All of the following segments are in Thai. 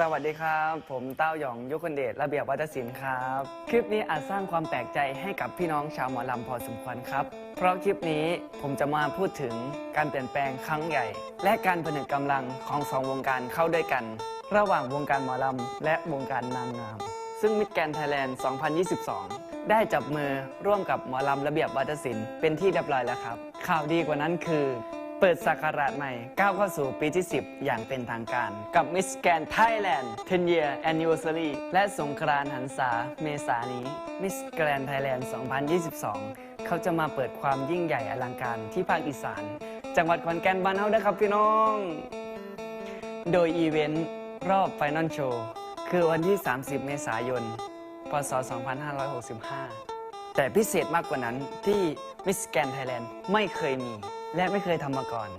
สวัสดีครับ ผมเต้าหยองยุคนเดชระเบียบวัฒนศิลป์ครับ คลิปนี้อาจสร้างความแปลกใจให้กับพี่น้องชาวหมอลำพอสมควรครับ เพราะคลิปนี้ผมจะมาพูดถึงการเปลี่ยนแปลงครั้งใหญ่ และการผนึกกำลังของสองวงการเข้าด้วยกัน ระหว่างวงการหมอลำและวงการนางงาม ซึ่งมิดแกนไทยแลนด์ 2022 ได้จับมือร่วมกับหมอลำระเบียบวัฒนศิลป์เป็นที่เรียบร้อยแล้วครับ ข่าวดีกว่านั้นคือ เปิดศักราชใหม่ก้าวเข้าสู่ปีที่ 10 อย่างเป็นทางการ กับ Miss Grand Thailand 10 Year Anniversary และสงกรานต์หันษาเมษานี้ Miss Grand Thailand 2022 เขาจะมาเปิดความยิ่งใหญ่อลังการที่ภาคอีสาน จังหวัดขอนแก่นบ้านเฮาด้ครับพี่น้อง โดยอีเวนต์รอบไฟนอลโชว์คือวันที่ 30 เมษายน พศ 2565 แต่พิเศษมากกว่านั้นที่ Miss Grand Thailand ไม่เคยมี และไม่เคยทำมาก่อน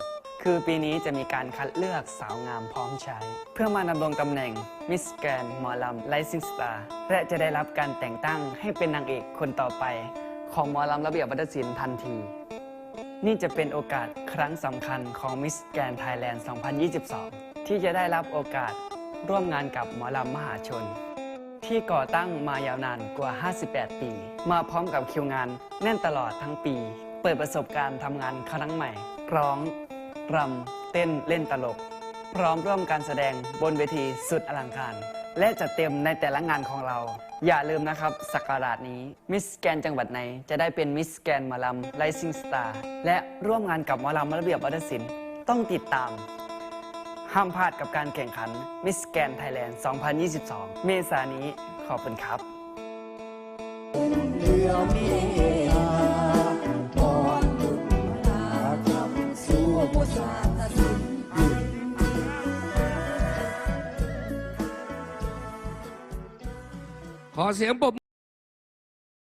คือปีนี้จะมีการคัดเลือกสาวงามพร้อมใช้ เพื่อมาดำรงตำแหน่ง Miss Grand หมอลำ Rising Star และจะได้รับการแต่งตั้งให้เป็นนางเอกคนต่อไป ของหมอลำระเบียบวัฒนศิลป์ทันที นี่จะเป็นโอกาสครั้งสำคัญของ Miss Grand Thailand 2022 ที่จะได้รับโอกาสร่วมงานกับหมอลำมหาชน ที่ก่อตั้งมายาวนานกว่า 58 ปี มาพร้อมกับคิวงานแน่นตลอดทั้งปี เปิดประสบการณ์ทำงานครั้งใหม่ ร้องรำเต้นเล่นตลก พร้อมร่วมการแสดงบนเวทีสุดอลังการ และจัดเต็มในแต่ละงานของเรา อย่าลืมนะครับสักการาชนี้มิสแกนจังหวัดไหน จะได้เป็นมิสแกนมอลำ Rising Star และร่วมงานกับมอลำระเบียบวัฒนศิลป์ต้องติดตามห้ามพลาดกับการแข่งขัน Miss Grand Thailand 2022 เมษายนนี้ ขอบคุณครับ ขอเสียงปรบ